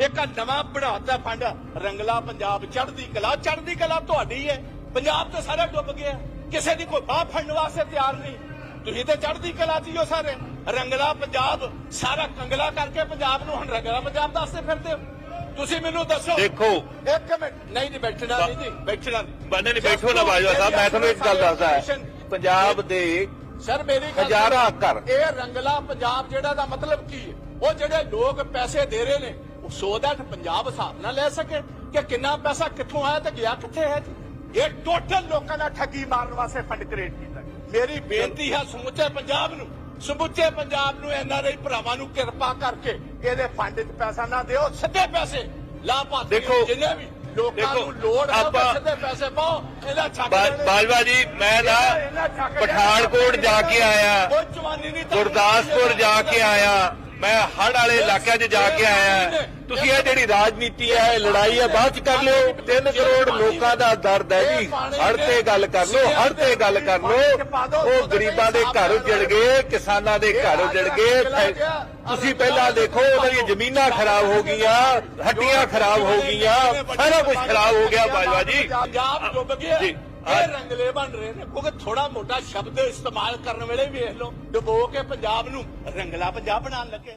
ਇੱਕ ਨਵਾਂ ਬਣਾਤਾ ਫੰਡ ਰੰਗਲਾ ਪੰਜਾਬ ਚੜ੍ਹਦੀ ਕਲਾ ਚੜ੍ਹਦੀ ਕਲਾ ਤੁਹਾਡੀ ਹੈ ਪੰਜਾਬ ਤੇ ਸਾਰਾ ਡੁੱਬ ਗਿਆ। ਕਿਸੇ ਦੀ ਕੋਈ ਬਾਹ ਫੜਨ ਵਾਸਤੇ ਤਿਆਰ ਨਹੀਂ। ਤੁਸੀਂ ਤੇ ਚੜ੍ਹਦੀ ਕਲਾ ਚ ਹੀ ਸਾਰੇ। ਰੰਗਲਾ ਪੰਜਾਬ ਸਾਰਾ ਕੰਗਲਾ ਕਰਕੇ ਪੰਜਾਬ ਨੂੰ ਹੁਣ ਰੰਗਲਾ ਪੰਜਾਬ ਦੱਸਦੇ ਫਿਰਦੇ ਹੋ। ਤੁਸੀਂ ਮੈਨੂੰ ਦੱਸੋ। ਦੇਖੋ। ਇੱਕ ਮਿੰਟ। ਨਹੀਂ ਜੀ ਬੈਠਣਾ ਨਹੀਂ ਜੀ ਬੈਠਣਾ ਨਹੀਂ। ਬੰਦੇ ਨਹੀਂ ਬੈਠੋ ਨਾ ਬਾਜਵਾ ਸਾਹਿਬ ਮੈਂ ਤੁਹਾਨੂੰ ਇੱਕ ਗੱਲ ਦੱਸਦਾ। ਪੰਜਾਬ ਦੇ ਸਰ ਮੇਰੀ ਗੱਲ ਹਜ਼ਾਰਾਂ ਘਰ। ਇਹ ਰੰਗਲਾ ਪੰਜਾਬ ਜਿਹੜਾ ਦਾ ਮਤਲਬ ਕੀ ਹੈ? ਉਹ ਜਿਹੜੇ ਲੋਕ ਪੈਸੇ ਦੇ ਰਹੇ ਨੇ ਸੋ ਦੈਟ ਪੰਜਾਬ ਹਿਸਾਬ ਨਾਲ ਲੈ ਸਕੇ ਕਿ ਕਿੰਨਾ ਪੈਸਾ ਕਿੱਥੋਂ ਆਇਆ ਤੇ ਗਿਆ ਕਿੱਥੇ ਹੈ ਜੀ ਇਹ ਟੋਟਲ ਲੋਕਾਂ ਦਾ ਠੱਗੀ ਮਾਰਨ ਵਾਸਤੇ ਫੰਡ ਕ੍ਰੀਏਟ ਕੀਤਾ। ਮੇਰੀ ਬੇਨਤੀ ਹੈ ਸਮੁੱਚੇ ਪੰਜਾਬ ਨੂੰ ਸਮੁੱਚੇ ਪੰਜਾਬ ਨੂੰ ਐਨਆਰਆਈ ਭਰਾਵਾਂ ਨੂੰ ਕਿਰਪਾ ਕਰਕੇ ਇਹਦੇ ਫੰਡ 'ਚ ਪੈਸਾ ਨਾ ਦਿਓ ਸਿੱਧੇ ਪੈਸੇ ਲਾਭਾਰਥੀ ਜਿੰਨੇ ਵੀ ਲੋਕਾਂ ਨੂੰ ਲੋੜ ਆਪਾਂ- ਸਿੱਧੇ ਪੈਸੇ ਪਾਓ ਇਹਦਾ ਛੱਕ। ਬਾਜਵਾ ਜੀ ਮੈਂ ਨਾ ਪਠਾਨਕੋਟ ਜਾ ਕੇ ਆਇਆ ਗੁਰਦਾਸਪੁਰ ਜਾ ਕੇ ਆਇਆ ਮੈਂ ਹੜ ਵਾਲੇ ਇਲਾਕਿਆਂ 'ਚ ਜਾ ਕੇ ਆਇਆ ਤੁਸੀਂ ਇਹ ਜਿਹੜੀ ਰਾਜਨੀਤੀ ਹੈ ਲੜਾਈ ਹੈ ਬਾਅਦ 'ਚ ਕਰ ਲਿਓ। 3 ਕਰੋੜ ਲੋਕਾਂ ਦਾ ਦਰਦ ਹੈ ਜੀ। ਹੜ ਤੇ ਗੱਲ ਕਰ ਲਓ ਹੜ ਤੇ ਗੱਲ ਕਰ ਲਓ। ਉਹ ਗਰੀਬਾਂ ਦੇ ਘਰ ਉਜੜ ਗਏ ਕਿਸਾਨਾਂ ਦੇ ਘਰ ਉਜੜ ਗਏ। ਤੁਸੀਂ ਪਹਿਲਾਂ ਦੇਖੋ ਉਹਨਾਂ ਦੀਆਂ ਜ਼ਮੀਨਾਂ ਖਰਾਬ ਹੋ ਗਈਆਂ ਹੱਡੀਆਂ ਖਰਾਬ ਹੋ ਗਈਆਂ ਸਾਰਾ ਕੁਝ ਖਰਾਬ ਹੋ ਗਿਆ ਬਾਜਵਾ ਜੀ। ਪੰਜਾਬ ਡੁੱਬ ਗਿਆ। ਇਹ ਰੰਗਲੇ ਬਣ ਰਹੇ ਨੇ। ਕਿਉਂਕਿ ਥੋੜਾ ਮੋਟਾ ਸ਼ਬਦ ਇਸਤੇਮਾਲ ਕਰਨ ਵੇਲੇ ਵੇਖ ਲਓ ਡੁਬੋ ਕੇ ਪੰਜਾਬ ਨੂੰ ਰੰਗਲਾ ਪੰਜਾਬ ਬਣਾਉਣ ਲੱਗੇ।